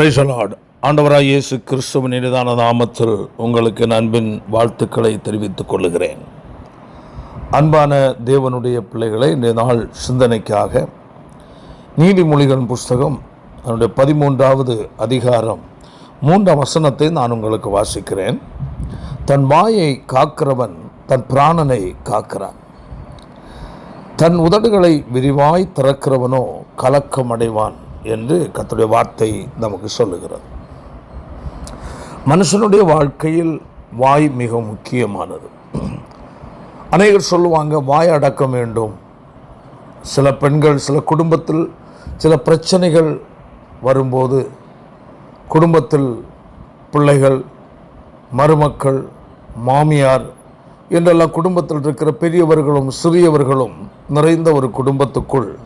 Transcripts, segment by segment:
பிரைசலாட் ஆண்டவராய் இயேசு கிறிஸ்துவின் இனிதான நாமத்தில் உங்களுக்கு அன்பின் வாழ்த்துக்களை தெரிவித்துக் கொள்கிறேன் அன்பான தேவனுடைய பிள்ளைகளை இந்த நாள் சிந்தனைக்காக நீதிமொழிகள் புஸ்தகம் அதனுடைய பதிமூன்றாவது அதிகாரம் மூன்றாம் வசனத்தை நான் உங்களுக்கு வாசிக்கிறேன். தன் வாயை காக்கிறவன் தன் பிராணனை காக்கிறான். தன் உதடுகளை விரிவாய் திறக்கிறவனோ கலக்கம் அடைவான் என்று கத்துடைய வார்த்தை நமக்கு சொல்லுகிறது. மனுஷனுடைய வாழ்க்கையில் வாய் மிக முக்கியமானது. அநேகர் சொல்லுவாங்க வாய் அடக்க வேண்டும். சில பெண்கள் சில குடும்பத்தில் சில பிரச்சனைகள் வரும்போது குடும்பத்தில் பிள்ளைகள் மருமக்கள் மாமியார் என்றெல்லாம் குடும்பத்தில் இருக்கிற பெரியவர்களும் சிறியவர்களும் நிறைந்த ஒரு குடும்பத்துக்குள்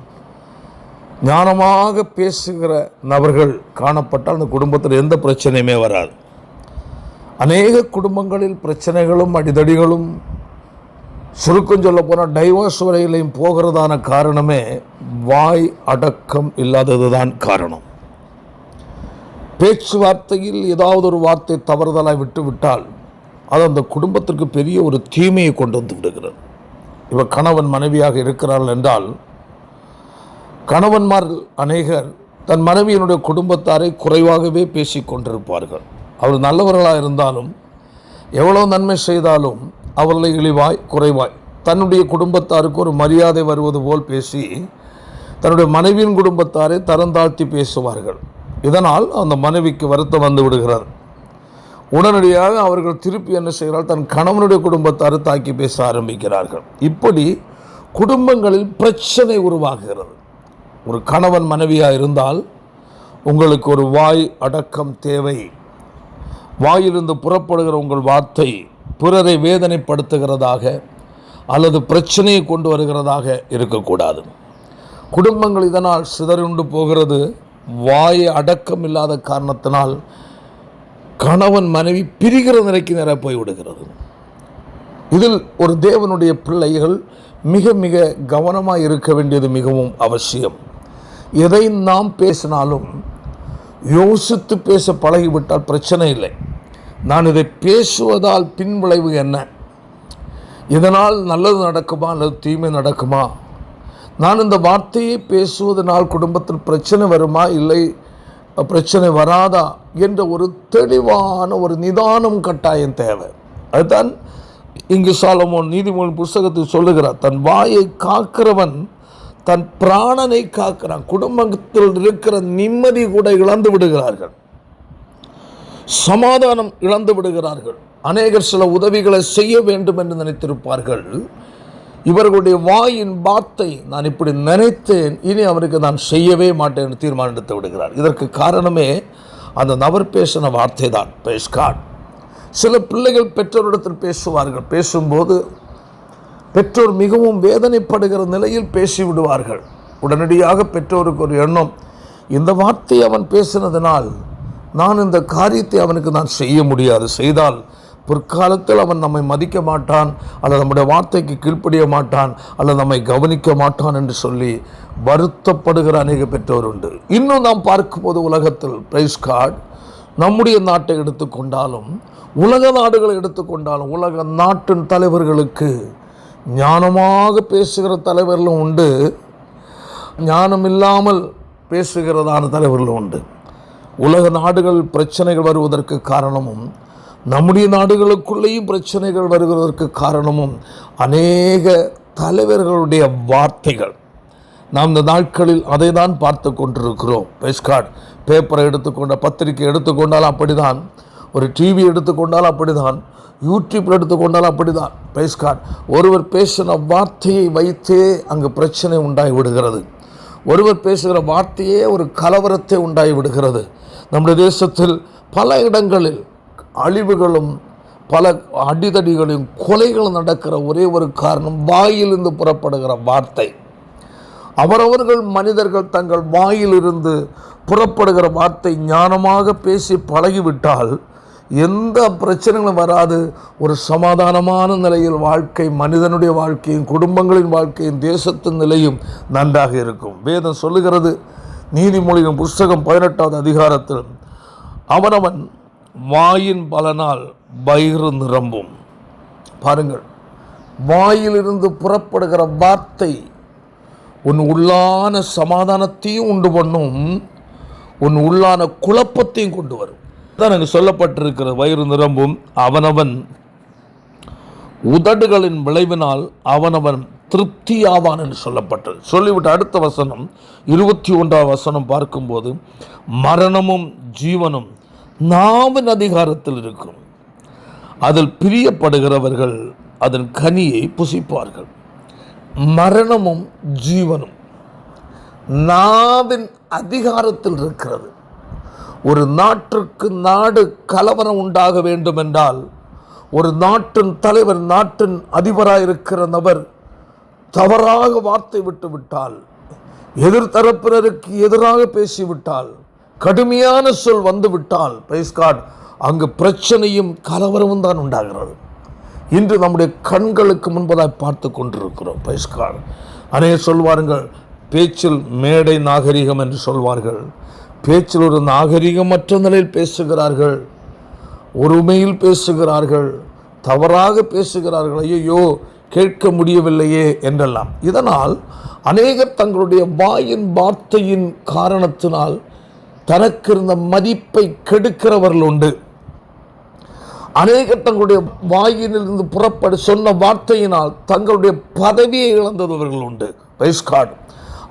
ஞானமாக பேசுகிற நபர்கள் காணப்பட்டால் அந்த குடும்பத்தில் எந்த பிரச்சனையுமே வராது. அநேக குடும்பங்களில் பிரச்சனைகளும் அடிதடிகளும் சுருக்கம் சொல்ல போனால் டைவோர்ஸ் வரையிலையும் போகிறதான காரணமே வாய் அடக்கம் இல்லாதது தான் காரணம். பேச்சுவார்த்தையில் ஏதாவது ஒரு வார்த்தை தவறுதலாக விட்டுவிட்டால் அது அந்த குடும்பத்திற்கு பெரிய ஒரு தீமையை கொண்டு வந்து விடுகிறது. இவர் கணவன் மனைவியாக இருக்கிறார்கள் என்றால் கணவன்மார் அநேகர் தன் மனைவியினுடைய குடும்பத்தாரை குறைவாகவே பேசி கொண்டிருப்பார்கள். அவர் நல்லவர்களாக இருந்தாலும் எவ்வளோ நன்மை செய்தாலும் அவர்களை இழிவாய் குறைவாய் தன்னுடைய குடும்பத்தாருக்கு ஒரு மரியாதை வருவது போல் பேசி தன்னுடைய மனைவியின் குடும்பத்தாரை தரந்தாழ்த்தி பேசுவார்கள். இதனால் அந்த மனைவிக்கு வருத்தம் வந்து விடுகிறது. உடனடியாக அவர்கள் திருப்பி என்ன செய்கிறார் தன் கணவனுடைய குடும்பத்தாரை தாக்கி பேச ஆரம்பிக்கிறார்கள். இப்படி குடும்பங்களில் பிரச்சனை உருவாகிறது. ஒரு கணவன் மனைவியாக இருந்தால் உங்களுக்கு ஒரு வாய் அடக்கம் தேவை. வாயிலிருந்து புறப்படுகிற உங்கள் வார்த்தை பிறரை வேதனைப்படுத்துகிறதாக அல்லது பிரச்சனையை கொண்டு வருகிறதாக இருக்கக்கூடாது. குடும்பங்கள் இதனால் சிதறுண்டு போகிறது. வாய் அடக்கம் இல்லாத காரணத்தினால் கணவன் மனைவி பிரிகிற நிலைக்கு நேராக போய்விடுகிறது. இதில் ஒரு தேவனுடைய பிள்ளைகள் மிக மிக கவனமாக இருக்க வேண்டியது மிகவும் அவசியம். எதை நாம் பேசினாலும் யோசித்து பேச பழகிவிட்டால் பிரச்சனை இல்லை. நான் இதை பேசுவதால் பின்விளைவு என்ன? இதனால் நல்லது நடக்குமா? அல்லது தீமை நடக்குமா? நான் இந்த வார்த்தையை பேசுவதனால் குடும்பத்தில் பிரச்சனை வருமா? இல்லை பிரச்சனை வராதா? என்ற ஒரு தெளிவான ஒரு நிதானம் கட்டாயம் தேவை. அதுதான் இங்கு சாலமோன் நீதிமொழி புஸ்தகத்தில் சொல்லுகிறார். தன் வாயை காக்கிறவன் தன் பிராணனை காக்கிறான். குடும்பத்தில் இருக்கிற நிம்மதி கூட இழந்து விடுகிறார்கள். சமாதானம் இழந்து விடுகிறார்கள். அநேகர் சில உதவிகளை செய்ய வேண்டும் என்று நினைத்திருப்பார்கள். இவர்களுடைய வாயின் வார்த்தை நான் இப்படி நினைத்தேன் இனி அவருக்கு நான் செய்யவே மாட்டேன் என்று தீர்மானம் எடுத்து விடுகிறார். இதற்கு காரணமே அந்த நபர் பேசின வார்த்தை தான் பேஸ்காட் சில பிள்ளைகள் பெற்றோரிடத்தில் பேசுவார்கள். பேசும்போது பெற்றோர் மிகவும் வேதனைப்படுகிற நிலையில் பேசிவிடுவார்கள். உடனடியாக பெற்றோருக்கு ஒரு எண்ணம் இந்த வார்த்தை அவன் பேசினதனால் நான் இந்த காரியத்தை அவனுக்கு நான் செய்ய முடியாது. செய்தால் பிற்காலத்தில் அவன் நம்மை மதிக்க மாட்டான் அல்லது நம்முடைய வார்த்தைக்கு கீழ்ப்படிய மாட்டான் அல்லது நம்மை கவனிக்க மாட்டான் என்று சொல்லி வருத்தப்படுகிற அநேக பெற்றோர் உண்டு. இன்னும் நாம் பார்க்கும்போது உலகத்தில் பிரைஸ் கார்டு நம்முடைய நாட்டை எடுத்துக்கொண்டாலும் உலக நாடுகளை எடுத்துக்கொண்டாலும் உலக நாட்டின் தலைவர்களுக்கு ஞானமாக பேசுகிற தலைவர்களும் உண்டு. ஞானம் இல்லாமல் பேசுகிறதான தலைவர்களும் உண்டு. உலக நாடுகள் பிரச்சனைகள் வருவதற்கு காரணமும் நம்முடைய நாடுகளுக்குள்ளேயும் பிரச்சனைகள் வருவதற்கு காரணமும் அநேக தலைவர்களுடைய வார்த்தைகள். நாம் இந்த நாட்களில் அதை தான் பார்த்து கொண்டிருக்கிறோம் பெஸ்கார்டு பேப்பரை எடுத்துக்கொண்ட பத்திரிக்கை எடுத்துக்கொண்டால் அப்படிதான் ஒரு டிவி எடுத்துக்கொண்டால் அப்படிதான் யூடியூப் எடுத்துக்கொண்டாலும் அப்படிதான். பேஸ்கார்ட் ஒருவர் பேசின வார்த்தையை வைத்தே அங்கு பிரச்சனை உண்டாகி விடுகிறது ஒருவர் பேசுகிற வார்த்தையே ஒரு கலவரத்தை உண்டாகி விடுகிறது நம்முடைய தேசத்தில் பல இடங்களில் அழிவுகளும் பல அடிதடிகளும் கொலைகளும் நடக்கிற ஒரே ஒரு காரணம் வாயிலிருந்து புறப்படுகிற வார்த்தை. அவரவர்கள் மனிதர்கள் தங்கள் வாயிலிருந்து புறப்படுகிற வார்த்தை ஞானமாக பேசி பழகிவிட்டால் எந்த பிரச்சனைகளும் வராது. ஒரு சமாதானமான நிலையில் வாழ்க்கை மனிதனுடைய வாழ்க்கையும் குடும்பங்களின் வாழ்க்கையும் தேசத்தின் நிலையும் நன்றாக இருக்கும். வேதம் சொல்லுகிறது நீதிமொழியின் புஸ்தகம் பதினெட்டாவது அதிகாரத்தில் அவனவன் வாயின் பலனால் வயிறு நிரம்பும். பாருங்கள் வாயிலிருந்து புறப்படுகிற வார்த்தை உன் உள்ளான சமாதானத்தையும் உண்டு பண்ணும் உன் உள்ளான குழப்பத்தையும் கொண்டு வரும். தான் எனக்கு சொல்லப்பட்டிருக்கிற வயிறு நிரம்பும் அவனவன். உதடுகளின் விளைவினால் அவனவன் திருப்தியாவான் என்று சொல்லப்பட்டது. சொல்லிவிட்டு அடுத்த வசனம் இருபத்தி ஒன்றாம் வசனம் பார்க்கும்போது மரணமும் ஜீவனும் நாவின் அதிகாரத்தில் இருக்கும். அதில் பிரியப்படுகிறவர்கள் அதன் கனியை புசிப்பார்கள். மரணமும் ஜீவனும் நாவின் அதிகாரத்தில் இருக்கிறது. ஒரு நாட்டிற்கு நாடு கலவரம் உண்டாக வேண்டும் என்றால் ஒரு நாட்டின் தலைவர் நாட்டின் அதிபராக இருக்கிற நபர் தவறாக வார்த்தை விட்டுவிட்டால் எதிர்த்தரப்பினருக்கு எதிராக பேசிவிட்டால் கடுமையான சொல் வந்துவிட்டால் விட்டால் அங்கு பிரச்சனையும் கலவரமும் தான் உண்டாகிறது. இன்று நம்முடைய கண்களுக்கு முன்பதாய் பார்த்து கொண்டிருக்கிறோம் பிரைஸ்காட் அநேக சொல்வார்கள் பேச்சில் மேடை நாகரிகம் என்று சொல்வார்கள். பேச்சில் ஒரு நாகரிகமற்ற நிலையில் பேசுகிறார்கள். ஒருமையில் பேசுகிறார்கள். தவறாக பேசுகிறார்கள். ஐயோ கேட்க முடியவில்லையே என்றெல்லாம். இதனால் அநேகர் தங்களுடைய வாயின் வார்த்தையின் காரணத்தினால் தனக்கு இருந்த மதிப்பை கெடுக்கிறவர்கள் உண்டு. அநேகர் தங்களுடைய வாயிலிருந்து புறப்பட சொன்ன வார்த்தையினால் தங்களுடைய பதவியை இழந்தவர்கள் உண்டு. ரைஸ்கார்டு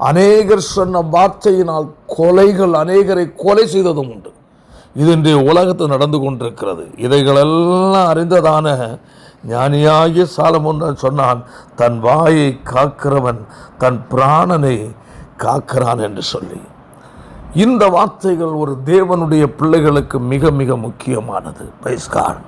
அநேகர் சொன்ன வார்த்தையினால் கொலைகள் அநேகரை கொலை செய்ததும் உண்டு. இது இன்றைய உலகத்தில் நடந்து கொண்டிருக்கிறது. இதைகளெல்லாம் அறிந்ததான ஞானியாகிய சாலமோன் சொன்னான் தன் வாயை காக்கிறவன் தன் பிராணனை காக்கிறான் என்று சொல்லி. இந்த வார்த்தைகள் ஒரு தேவனுடைய பிள்ளைகளுக்கு மிக மிக முக்கியமானது. பைஸ்கார்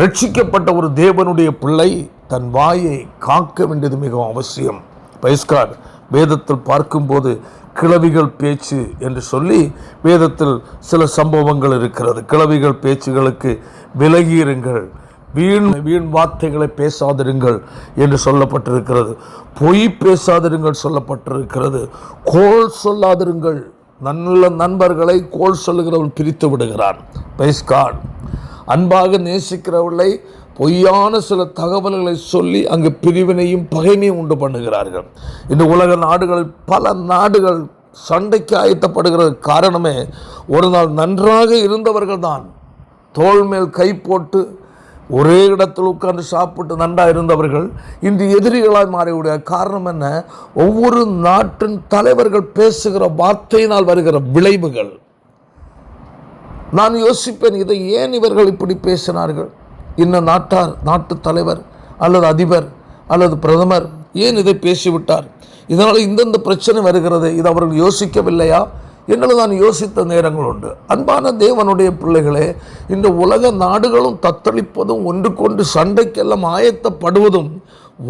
ரட்சிக்கப்பட்ட ஒரு தேவனுடைய பிள்ளை தன் வாயை காக்க வேண்டியது மிகவும் அவசியம். பைஸ்கார் வேதத்தில் பார்க்கும்போது கிளவிகள் பேச்சு என்று சொல்லி வேதத்தில் சில சம்பவங்கள் இருக்கிறது. கிளவிகள் பேச்சுகளுக்கு விலகியிருங்கள். வீண் வீண் வார்த்தைகளை பேசாதிருங்கள் என்று சொல்லப்பட்டிருக்கிறது. பொய் பேசாதிருங்கள் சொல்லப்பட்டிருக்கிறது. கோல் சொல்லாதிருங்கள். நல்ல நண்பர்களை கோல் சொல்லுகிறவன் பிரித்து விடுகிறான். பைஸ்கான் அன்பாக நேசிக்கிறவர்களை பொய்யான சில தகவல்களை சொல்லி அங்கு பிரிவினையும் பகைமையும் உண்டு பண்ணுகிறார்கள். இந்த உலக நாடுகளில் பல நாடுகள் சண்டைக்கு ஆயத்தப்படுகிறது. காரணமே ஒரு நாள் நன்றாக இருந்தவர்கள் தான் தோல் மேல் கை போட்டு ஒரே இடத்தில் உட்கார்ந்து சாப்பிட்டு நன்றா இருந்தவர்கள் இன்று எதிரிகளாய் மாறிவிட காரணம் என்ன? ஒவ்வொரு நாட்டின் தலைவர்கள் பேசுகிற வார்த்தையினால் வருகிற விளைவுகள். நான் யோசிப்பேன் இதை ஏன் இவர்கள் இப்படி பேசினார்கள்? இந்த நாட்டார் நாட்டு தலைவர் அல்லது அதிபர் அல்லது பிரதமர் ஏன் இதை பேசிவிட்டார்? இதனால் இந்தந்த பிரச்சனை வருகிறது இது அவர்கள் யோசிக்கவில்லையா? என்று நான் யோசித்த நேரங்கள் உண்டு. அன்பான தேவனுடைய பிள்ளைகளே இந்த உலக நாடுகளும் தத்தளிப்பதும் ஒன்று கொண்டு சண்டைக்கெல்லாம் ஆயத்தப்படுவதும்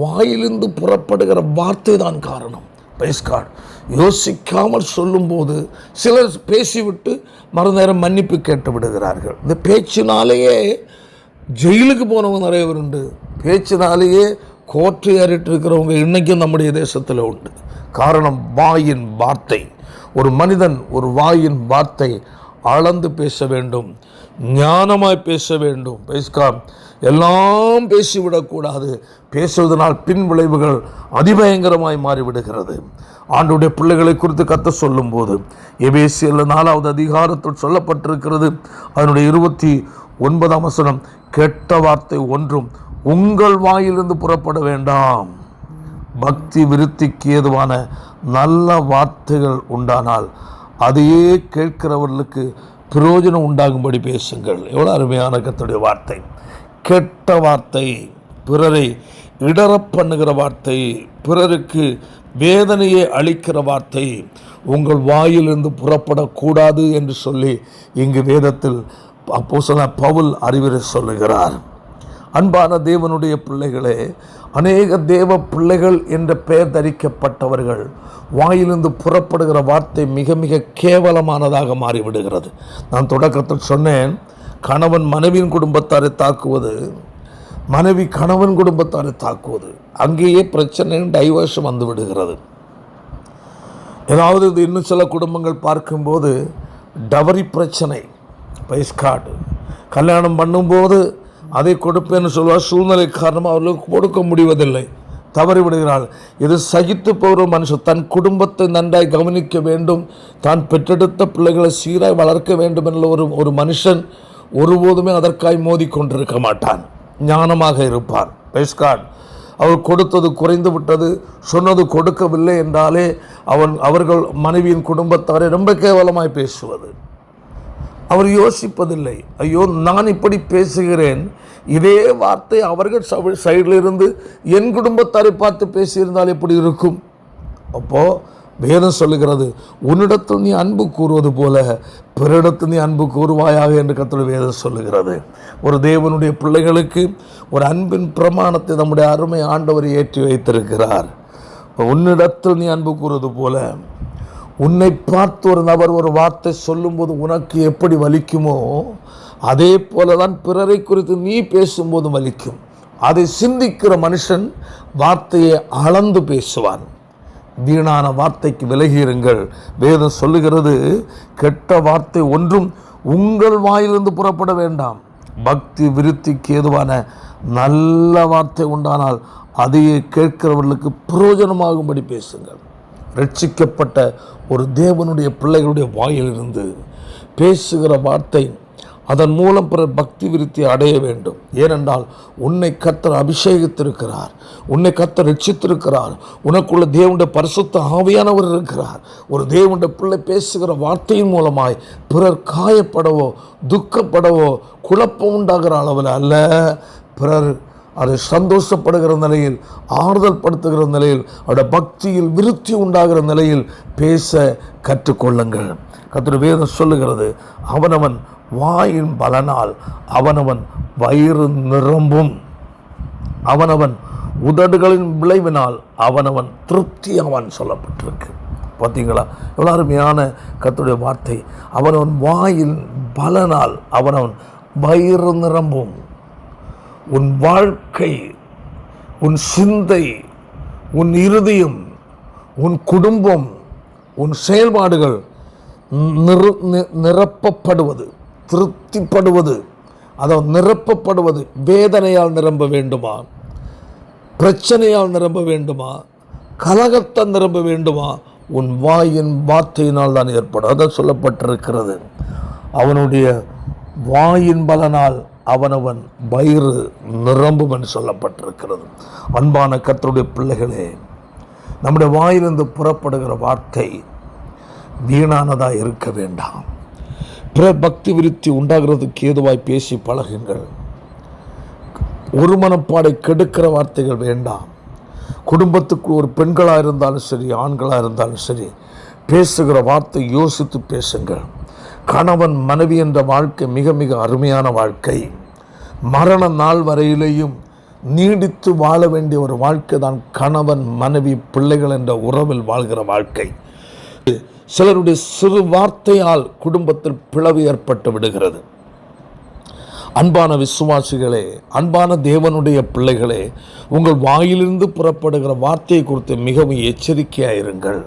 வாயிலிருந்து புறப்படுகிற வார்த்தை தான் காரணம். பேஸ்கார்டு யோசிக்காமல் சொல்லும்போது சிலர் பேசிவிட்டு மறுநேரம் மன்னிப்பு கேட்டு விடுகிறார்கள். இந்த பேச்சினாலேயே ஜெயிலுக்கு போனவங்க நிறைய பேர் உண்டு. பேச்சினாலேயே கோர்ட்டு ஏறிட்டு இருக்கிறவங்க இன்றைக்கும் நம்முடைய தேசத்தில் உண்டு. காரணம் வாயின் வார்த்தை. ஒரு மனிதன் ஒரு வாயின் வார்த்தை அளந்து பேச வேண்டும் ஞானமாய் பேச வேண்டும். பேஸ்காம் எல்லாம் பேசிவிடக்கூடாது. பேசுவதனால் பின் விளைவுகள் அதிபயங்கரமாய் மாறிவிடுகிறது. ஆண்டுடைய பிள்ளைகளை குறித்து கத்த சொல்லும்போது எபேசியில் நாலாவது அதிகாரத்தில் சொல்லப்பட்டிருக்கிறது அதனுடைய இருபத்தி ஒன்பதாம் வசனம் கெட்ட வார்த்தை ஒன்றும் உங்கள் வாயிலிருந்து புறப்பட வேண்டாம். பக்தி விருத்திக்கு ஏதுவான நல்ல வார்த்தைகள் உண்டானால் அதையே கேட்கிறவர்களுக்கு பிரயோஜனம் உண்டாகும்படி பேசுங்கள். எவ்வளோ அருமையான கத்துடைய வார்த்தை. கெட்ட வார்த்தை பிறரை இடரப் பண்ணுகிற வார்த்தை பிறருக்கு வேதனையை அளிக்கிற வார்த்தை உங்கள் வாயிலிருந்து புறப்படக்கூடாது என்று சொல்லி இங்கு வேதத்தில் அப்போ பவுல் அறிவுரை சொல்லுகிறார். அன்பான தேவனுடைய பிள்ளைகளே அநேக தேவ பிள்ளைகள் என்ற பெயர் தரிக்கப்பட்டவர்கள் வாயிலிருந்து புறப்படுகிற வார்த்தை மிக மிக கேவலமானதாக மாறிவிடுகிறது. நான் தொடக்கத்தில் சொன்னேன் கணவன் மனைவியின் குடும்பத்தாரை தாக்குவது மனைவி கணவன் குடும்பத்தாரை தாக்குவது அங்கேயே பிரச்சனையும் டைவர்ஷன் வந்து விடுகிறது. ஏதாவது இது இன்னும் சில குடும்பங்கள் பார்க்கும்போது டவரி பிரச்சனை பைஸ்கார்டு கல்யாணம் பண்ணும்போது அதை கொடுப்பேன்னு சொல்வார் சூழ்நிலை காரணமாக அவர்களுக்கு கொடுக்க முடிவதில்லை. தவறி விடுகிறாள். இது சகித்து போகிற மனுஷன். தன் குடும்பத்தை நன்றாய் கவனிக்க வேண்டும். தான் பெற்றெடுத்த பிள்ளைகளை சீராய் வளர்க்க வேண்டும் என்ற ஒரு ஒரு மனுஷன் ஒருபோதுமே அதற்காய் மோதி கொண்டிருக்க மாட்டான். ஞானமாக இருப்பார் பெஸ்கார்ட் அவர் கொடுத்தது குறைந்து விட்டது. சொன்னது கொடுக்கவில்லை என்றாலே அவன் அவர்கள் மனைவியின் குடும்பத்தாரை ரொம்ப கேவலமாய் பேசுவது. அவர் யோசிப்பதில்லை. ஐயோ நான் இப்படி பேசுகிறேன். இதே வார்த்தை அவர்கள் சைடில் இருந்து என் குடும்பத்தாரை பார்த்து பேசியிருந்தால் எப்படி இருக்கும்? அப்போ வேதம் சொல்லுகிறது உன்னிடத்தில் நீ அன்பு கூறுவது போல பிறரிடத்தில் நீ அன்பு கூறுவாயாக என்று கத்தோட வேதம் சொல்லுகிறது. ஒரு தேவனுடைய பிள்ளைகளுக்கு ஒரு அன்பின் பிரமாணத்தை நம்முடைய அருமை ஆண்டவர் ஏற்றி வைத்திருக்கிறார். உன்னிடத்தில் நீ அன்பு கூறுவது போல உன்னை பார்த்து ஒரு நபர் ஒரு வார்த்தை சொல்லும்போது உனக்கு எப்படி வலிக்குமோ அதே போல தான் பிறரை குறித்து நீ பேசும்போது வலிக்கும். அதை சிந்திக்கிற மனுஷன் வார்த்தையை அளந்து பேசுவான். வீணான வார்த்தைக்கு விலகியிருங்கள். வேதம் சொல்லுகிறது கெட்ட வார்த்தை ஒன்றும் உங்கள் வாயிலிருந்து புறப்பட வேண்டாம். பக்தி விருத்திக்கு ஏதுவான நல்ல வார்த்தை உண்டானால் அதையே கேட்கிறவர்களுக்கு பிரயோஜனமாகும்படி பேசுங்கள். ரட்சிக்கப்பட்ட ஒரு தேவனுடைய பிள்ளைகளுடைய வாயிலிருந்து பேசுகிற வார்த்தை அதன் மூலம் பிறர் பக்தி விருத்தி அடைய வேண்டும். ஏனென்றால் உன்னை கத்தர் அபிஷேகித்திருக்கிறார் உன்னை கத்தர் ரட்சித்திருக்கிறார் உனக்குள்ள தேவனுடைய பரிசுத்த ஆவியானவர் இருக்கிறார். ஒரு தேவனுடைய பிள்ளை பேசுகிற வார்த்தையின் மூலமாய் பிறர் காயப்படவோ துக்கப்படவோ குழப்பம் உண்டாகிற அளவில் அல்ல பிறர் அதை சந்தோஷப்படுகிற நிலையில் ஆறுதல் படுத்துகிற நிலையில் அவருடைய பக்தியில் விருத்தி உண்டாகிற நிலையில் பேச கற்றுக்கொள்ளுங்கள். கத்திர வேதம் சொல்லுகிறது அவனவன் வாயின் பலனால் அவனவன் வயிறு நிரம்பும். அவனவன் உதடுகளின் விளைவினால் அவனவன் திருப்தி அவன் சொல்லப்பட்டிருக்கு. பார்த்தீங்களா எவ்வளோ அருமையான கத்துடைய வார்த்தை. அவனவன் வாயின் பலனால் அவனவன் வயிறு நிரம்பும். உன் வாழ்க்கை உன் சிந்தை உன் இருதயம் உன் குடும்பம் உன் செயல்பாடுகள் நிறு நிரப்பப்படுவது திருப்திப்படுவது அதாவது நிரப்பப்படுவது வேதனையால் நிரம்ப வேண்டுமா? பிரச்சனையால் நிரம்ப வேண்டுமா? கலகத்தை நிரம்ப வேண்டுமா? உன் வாயின் வார்த்தையினால் தான் ஏற்படும். அதை சொல்லப்பட்டிருக்கிறது. அவனுடைய வாயின் பலனால் அவனவன் வயிறு நிரம்பும் என்று சொல்லப்பட்டிருக்கிறது. அன்பான கத்தருடைய பிள்ளைகளே நம்முடைய வாயிலிருந்து புறப்படுகிற வார்த்தை வீணானதாக இருக்க வேண்டாம். பிற பக்தி விருத்தி உண்டாகிறதுக்கு ஏதுவாய் பேசி பழகுங்கள். ஒரு மனப்பாடை கெடுக்கிற வார்த்தைகள் வேண்டாம். குடும்பத்துக்கு ஒரு பெண்களாக இருந்தாலும் சரி ஆண்களாக இருந்தாலும் சரி பேசுகிற வார்த்தை யோசித்து பேசுங்கள். கணவன் மனைவி என்ற வாழ்க்கை மிக மிக அருமையான வாழ்க்கை. மரண நாள் வரையிலேயும் நீடித்து வாழ வேண்டிய ஒரு வாழ்க்கை தான் கணவன் மனைவி பிள்ளைகள் என்ற உறவில் வாழ்கிற வாழ்க்கை. சிலருடைய சிறு வார்த்தையால் குடும்பத்தில் பிளவு ஏற்பட்டு விடுகிறது. அன்பான விசுவாசிகளே அன்பான தேவனுடைய பிள்ளைகளே உங்கள் வாயிலிருந்து புறப்படுகிற வார்த்தையை குறித்து மிகவும் எச்சரிக்கையாக இருங்கள்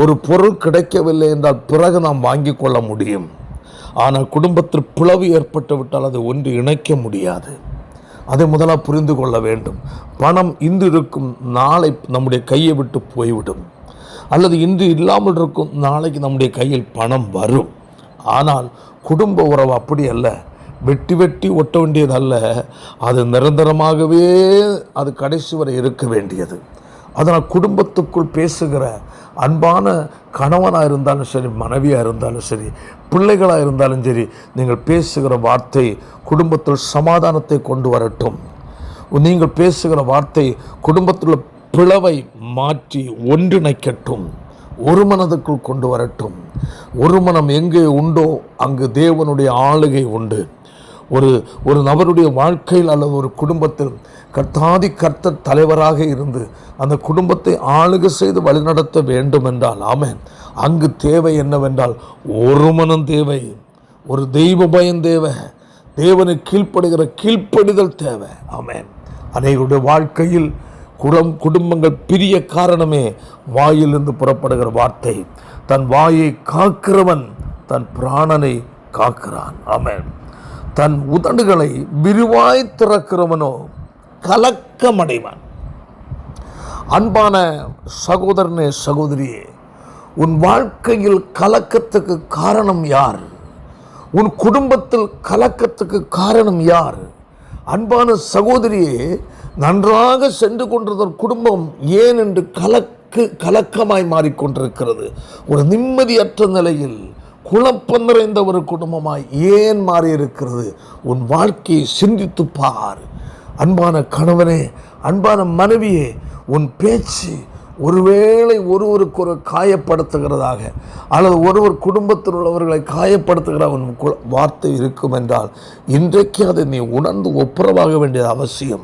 ஒரு பொருள் கிடைக்கவில்லை என்றால் பிறகு நாம் வாங்கி கொள்ள முடியும். ஆனால் குடும்பத்தில் பிளவு ஏற்பட்டு விட்டால் அதை ஒன்று இணைக்க முடியாது. அதை முதலாக புரிந்து கொள்ள வேண்டும். பணம் இன்று இருக்கும் நாளை நம்முடைய கையை விட்டு போய்விடும். அல்லது இன்று இல்லாமல் இருக்கும் நாளைக்கு நம்முடைய கையில் பணம் வரும். ஆனால் குடும்ப உறவு அப்படி அல்ல. வெட்டி வெட்டி ஒட்ட வேண்டியதல்ல அது நிரந்தரமாகவே அது கடைசி வரை இருக்க வேண்டியது. அதனால் குடும்பத்துக்குள் பேசுகிற அன்பான கணவனாக இருந்தாலும் சரி மனைவியாக இருந்தாலும் சரி பிள்ளைகளாக இருந்தாலும் சரி நீங்கள் பேசுகிற வார்த்தை குடும்பத்தில் சமாதானத்தை கொண்டு வரட்டும். நீங்கள் பேசுகிற வார்த்தை குடும்பத்தில் பிளவை மாற்றி ஒன்றிணைக்கட்டும். ஒரு மனதுக்குள் கொண்டு வரட்டும். ஒரு மனம் எங்கே உண்டோ அங்கு தேவனுடைய ஆளுகை உண்டு. ஒரு ஒரு நபருடைய வாழ்க்கையில் அல்லது ஒரு குடும்பத்தில் கர்த்தாதி கர்த்த தலைவராக இருந்து அந்த குடும்பத்தை ஆளுக செய்து வழிநடத்த வேண்டும் என்றால் ஆமேன். அங்கு தேவை என்னவென்றால் ஒரு மனம் தேவை ஒரு தெய்வ பயம் தேவை தேவனை கீழ்ப்படுகிற கீழ்ப்படிதல் தேவை ஆமேன். அனைவருடைய வாழ்க்கையில் குடம் குடும்பங்கள் பிரிய காரணமே வாயிலிருந்து புறப்படுகிற வார்த்தை. தன் வாயை காக்கிறவன் தன் பிராணனை காக்கிறான் ஆமேன். தன் உதடுகளை விரிவாய் திறக்கிறவனோ கலக்கமடைவான். அன்பான சகோதரனே சகோதரியே உன் வாழ்க்கையில் கலக்கத்துக்கு காரணம் யார்? உன் குடும்பத்தில் கலக்கத்துக்கு காரணம் யார்? அன்பான சகோதரியே நன்றாக சென்று கொண்டிருந்த குடும்பம் ஏன் என்று கலக்கு கலக்கமாய் மாறிக்கொண்டிருக்கிறது ஒரு நிம்மதியற்ற நிலையில் குழப்பம் நிறைந்த ஒரு குடும்பமாய் ஏன் மாறி இருக்கிறது உன் வாழ்க்கையை சிந்தித்து பார். அன்பான கணவனே அன்பான மனைவியே உன் பேச்சு ஒருவேளை ஒருவருக்கு ஒரு காயப்படுத்துகிறதாக அல்லது ஒருவர் குடும்பத்தில் உள்ளவர்களை காயப்படுத்துகிற உன் கு- வார்த்தை இருக்கும் என்றால் இன்றைக்கு அதை நீ உணர்ந்து ஒப்புரவாக வேண்டியது அவசியம்.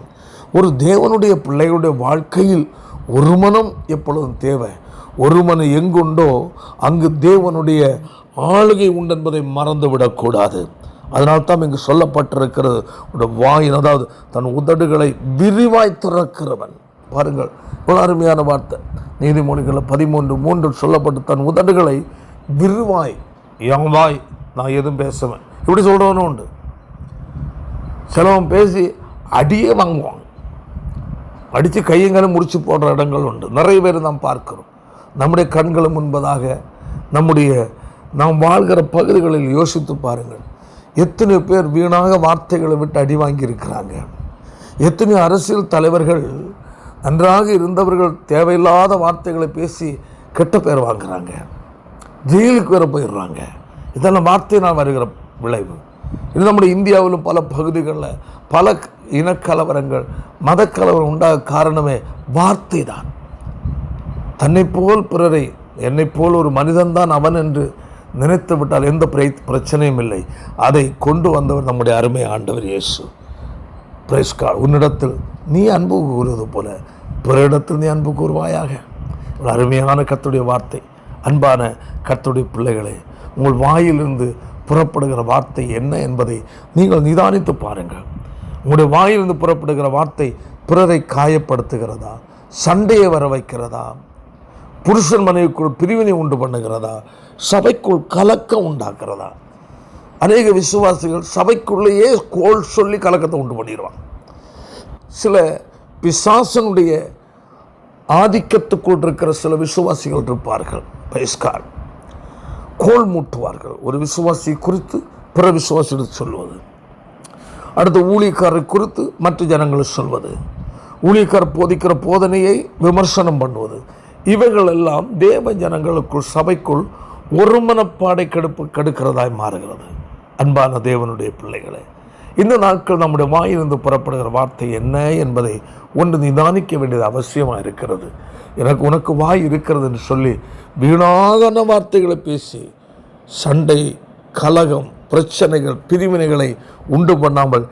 ஒரு தேவனுடைய பிள்ளைகளுடைய வாழ்க்கையில் ஒரு மனம் எப்பொழுதும் தேவை. ஒரு மனம் எங்குண்டோ அங்கு தேவனுடைய ஆளுகை உண்டு என்பதை மறந்துவிடக்கூடாது. அதனால்தான் இங்கு சொல்லப்பட்டிருக்கிறது உடைய வாயின் அதாவது தன் உதடுகளை விரிவாய் திறக்கிறவன். பாருங்கள் இவ்வளோ அருமையான வார்த்தை. நீதிமொழிகளில் பதிமூன்று மூன்று சொல்லப்பட்டு தன் உதடுகளை விரிவாய் என் வாய் நான் எதுவும் பேசுவேன். இப்படி சொல்கிறவனும் உண்டு. சிலவன் பேசி அடியே வாங்குவான். அடித்து கையங்களும் முடிச்சு போடுற இடங்கள் உண்டு. நிறைய பேர் நாம் பார்க்கிறோம். நம்முடைய கண்களும் முன்பதாக நம்முடைய நாம் வாழ்கிற பகுதிகளில் யோசித்து பாருங்கள். எத்தனை பேர் வீணாக வார்த்தைகளை விட்டு அடி வாங்கி இருக்கிறாங்க எத்தனை அரசியல் தலைவர்கள் நன்றாக இருந்தவர்கள் தேவையில்லாத வார்த்தைகளை பேசி கெட்ட பேர் வாங்குறாங்க? ஜெயிலுக்கு வேற போயிடுறாங்க. இதெல்லாம் வார்த்தையினால் வருகிற விளைவு. இது நம்முடைய இந்தியாவிலும் பல பகுதிகளில் பல இனக்கலவரங்கள் மதக்கலவரம் உண்டாக காரணமே வார்த்தை தான். தன்னை போல் பிறரை என்னை போல் ஒரு மனிதன்தான் அவன் என்று நினைத்து விட்டால் எந்த பிரை- பிரச்சனையும் இல்லை. அதை கொண்டு வந்தவர் நம்முடைய அருமை ஆண்டவர் இயேசு. பிரைஸ்கா உன்னிடத்தில் நீ அன்பு கூறுவது போல பிறரிடத்தில் நீ அன்பு கூறுவாயாக. ஒரு அருமையான கத்துடைய வார்த்தை அன்பான கத்துடைய பிள்ளைகளே உங்கள் வாயிலிருந்து புறப்படுகிற வார்த்தை என்ன என்பதை நீங்கள் நிதானித்து பாருங்கள். உங்களுடைய வாயிலிருந்து புறப்படுகிற வார்த்தை பிறரை காயப்படுத்துகிறதா? சண்டையை வர வைக்கிறதா புருஷன் மனைவிக்குள் பிரிவினை உண்டு பண்ணுகிறதா? சபைக்குள் கலக்கம் உண்டாக்குறதா? அநேக விசுவாசிகள் சபைக்குள்ளேயே கோல் சொல்லி கலக்கத்தை உண்டு பண்ணிடுவாங்க. சில பிசாசனுடைய ஆதிக்கத்துக்குள் இருக்கிற சில விசுவாசிகள் இருப்பார்கள். பயஸ்கார் கோல் மூட்டுவார்கள். ஒரு விசுவாசி குறித்து பிற விசுவாசிகள் சொல்வது. அடுத்து ஊழியக்காரரை குறித்து மற்ற ஜனங்கள் சொல்வது. ஊழியக்கார் போதிக்கிற போதனையை விமர்சனம் பண்ணுவது. இவைகள் எல்லாம் தேவ ஜனங்களுக்குள் சபைக்குள் ஒருமனப்பாடை கெடுப்பு கெடுக்கிறதாய் மாறுகிறது. அன்பான தேவனுடைய பிள்ளைகளே இந்த நாட்கள் நம்முடைய வாயிலிருந்து புறப்படுகிற வார்த்தை என்ன என்பதை ஒன்று நிதானிக்க வேண்டியது அவசியமாக இருக்கிறது. எனக்கு உனக்கு வாய் இருக்கிறது என்று சொல்லி வீணாகன வார்த்தைகளை பேசி சண்டை கலகம் பிரச்சனைகள் பிரிவினைகளை உண்டு பண்ணாமல்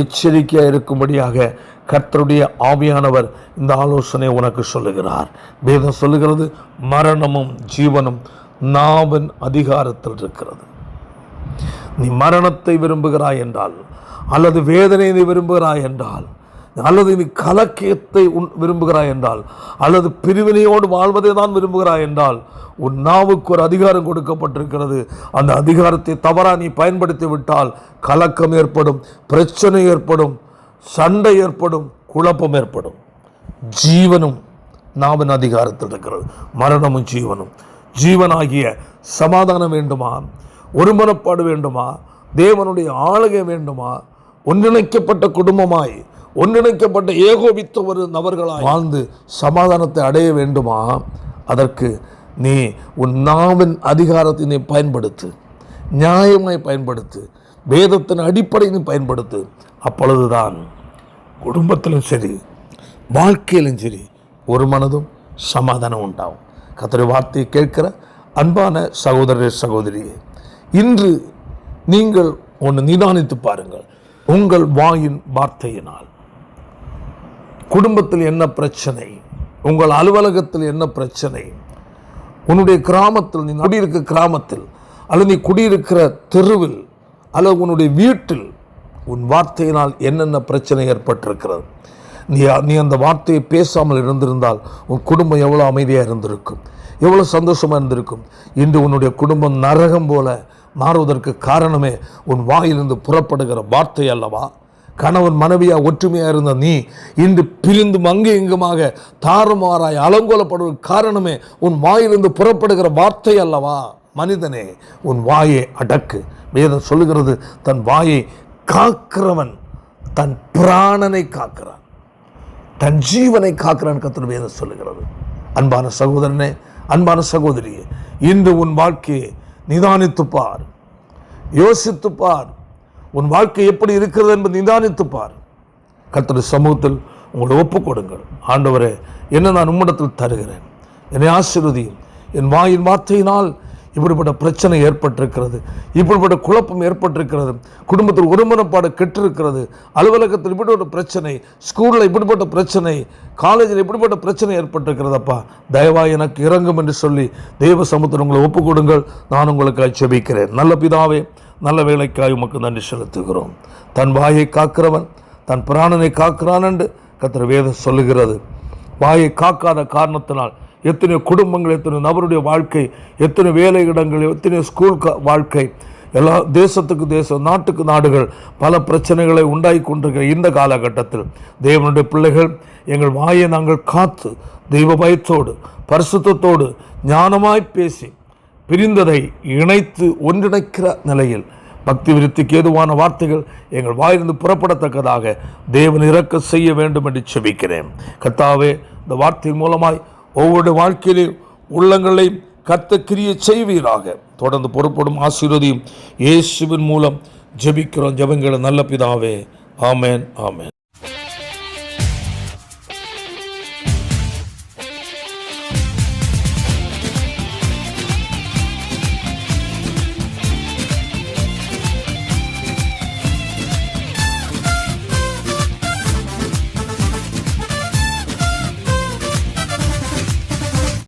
எச்சரிக்கையாக இருக்கும்படியாக கர்த்தருடைய ஆவியானவர் இந்த ஆலோசனை உனக்கு சொல்லுகிறார். வேதம் சொல்லுகிறது மரணமும் ஜீவனும் நாவன் அதிகாரத்தில் இருக்கிறது. நீ மரணத்தை விரும்புகிறாய் என்றால் அல்லது வேதனையை நீ விரும்புகிறாய் என்றால் அல்லது நீ கலக்கியத்தை உன் விரும்புகிறாய் என்றால் அல்லது பிரிவினையோடு வாழ்வதை தான் விரும்புகிறாய் என்றால் உன் நாவுக்கு ஒரு அதிகாரம் கொடுக்கப்பட்டிருக்கிறது. அந்த அதிகாரத்தை தவறாக நீ பயன்படுத்தி விட்டால் கலக்கம் ஏற்படும் பிரச்சனை ஏற்படும் சண்டை ஏற்படும் குழப்பம் ஏற்படும். ஜீவனும் நாவின் அதிகாரத்தில் இருக்கிறது. மரணமும் ஜீவனும். ஜீவனாகிய சமாதானம் வேண்டுமா? ஒருமனப்பாடு வேண்டுமா? தேவனுடைய ஆளுகை வேண்டுமா? ஒன்றிணைக்கப்பட்ட குடும்பமாய் ஒன்றிணைக்கப்பட்ட ஏகோபித்த ஒரு நபர்களாய் வாழ்ந்து சமாதானத்தை அடைய வேண்டுமா? அதற்கு நீ உன் நாவின் அதிகாரத்தை நீ பயன்படுத்து நியாயமாய் பயன்படுத்து வேதத்தின் அடிப்படை நீ பயன்படுத்து. அப்பொழுதுதான் குடும்பத்திலும் சரி வாழ்க்கையிலும் சரி ஒரு மனதும் சமாதானம் உண்டாகும். கத்தரை வார்த்தையை கேட்கிற அன்பான சகோதரரே சகோதரியே இன்று நீங்கள் ஒன்று நிதானித்து பாருங்கள். உங்கள் வாயின் வார்த்தையினால் குடும்பத்தில் என்ன பிரச்சனை? உங்கள் அலுவலகத்தில் என்ன பிரச்சனை? உன்னுடைய கிராமத்தில் நீ குடியிருக்கிற கிராமத்தில் அல்லது நீ குடியிருக்கிற தெருவில் அல்லது உன்னுடைய வீட்டில் உன் வார்த்தையினால் என்னென்ன பிரச்சனை ஏற்பட்டிருக்கிறது? நீ நீ அந்த வார்த்தையை பேசாமல் இருந்திருந்தால் உன் குடும்பம் எவ்வளோ அமைதியாக இருந்திருக்கும்? எவ்வளோ சந்தோஷமாக இருந்திருக்கும்? இன்று உன்னுடைய குடும்பம் நரகம் போல மாறுவதற்கு காரணமே உன் வாயிலிருந்து புறப்படுகிற வார்த்தை அல்லவா? கணவன் மனைவியாக ஒற்றுமையாக இருந்த நீ இன்று பிரிந்தும் மங்கு இங்குமாக தாறுமாறாய் அலங்கோலப்படுவதற்கு காரணமே உன் வாயிலிருந்து புறப்படுகிற வார்த்தை அல்லவா? மனிதனே உன் வாயை அடக்கு. வேதம் சொல்லுகிறது தன் வாயை காக்கிறவன் தன் பிராணனை காக்கிறான். தன் ஜீவனை காக்கிறான் கத்தர் வேதம் சொல்லுகிறது. அன்பான சகோதரனே அன்பான சகோதரியே இன்று உன் வாழ்க்கையை நிதானித்துப் பார். யோசித்துப் பார். உன் வாழ்க்கை எப்படி இருக்கிறது என்பது நிதானித்துப் பார். சமூகத்தில் உங்களை ஒப்புக் கொடுங்கள் ஆண்டவரே என்ன நான் உம்மிடத்தில் தருகிறேன். என்னை ஆசிர்வதியும் என் வாயின் வார்த்தையினால் இப்படிப்பட்ட பிரச்சனை ஏற்பட்டிருக்கிறது. இப்படிப்பட்ட குழப்பம் ஏற்பட்டிருக்கிறது. குடும்பத்தில் ஒருமனப்பாடு கெட்டிருக்கிறது. அலுவலகத்தில் இப்படிப்பட்ட பிரச்சனை ஸ்கூலில் இப்படிப்பட்ட பிரச்சனை காலேஜில் இப்படிப்பட்ட பிரச்சனை ஏற்பட்டிருக்கிறதப்பா தயவாக எனக்கு இறங்கும் என்று சொல்லி தெய்வ சமுத்திரம் உங்களை ஒப்புக்கொடுங்கள். நான் உங்களுக்காக செபிக்கிறேன். நல்ல பிதாவே நல்ல வேலைக்காய் உமக்கு நன்றி செலுத்துகிறோம். தன் வாயை காக்கிறவன் தன் பிராணனை காக்கிறான் என்று கத்திர வேதம் சொல்லுகிறது. வாயை காக்காத காரணத்தினால் எத்தனை குடும்பங்கள் எத்தனை நபருடைய வாழ்க்கை எத்தனை வேலை இடங்கள் எத்தனை ஸ்கூல் வாழ்க்கை. எல்லா தேசத்துக்கு தேசம் நாட்டுக்கு நாடுகள் பல பிரச்சனைகளை உண்டாகி கொண்டிருக்கிற இந்த காலகட்டத்தில் தேவனுடைய பிள்ளைகள் எங்கள் வாயை நாங்கள் காத்து தெய்வ பயத்தோடு பரிசுத்தோடு ஞானமாய் பேசி பிரிந்ததை இணைத்து ஒன்றிணைக்கிற நிலையில் பக்தி விருத்திக்கு ஏதுவான வார்த்தைகள் எங்கள் வாயிலிருந்து புறப்படத்தக்கதாக தேவன் இறக்க செய்ய வேண்டும் என்று செபிக்கிறேன். கத்தாவே இந்த வார்த்தையின் மூலமாய் ஒவ்வொரு வாழ்க்கையிலும் உள்ளங்களையும் கத்த கிரிய செய்வீராக. தொடர்ந்து பொறுப்படும் ஆசீர்வதியும் இயேசுவின் மூலம் ஜெபிக்கிறோம் ஜெபங்களை நல்ல பிதாவே ஆமேன் ஆமேன்.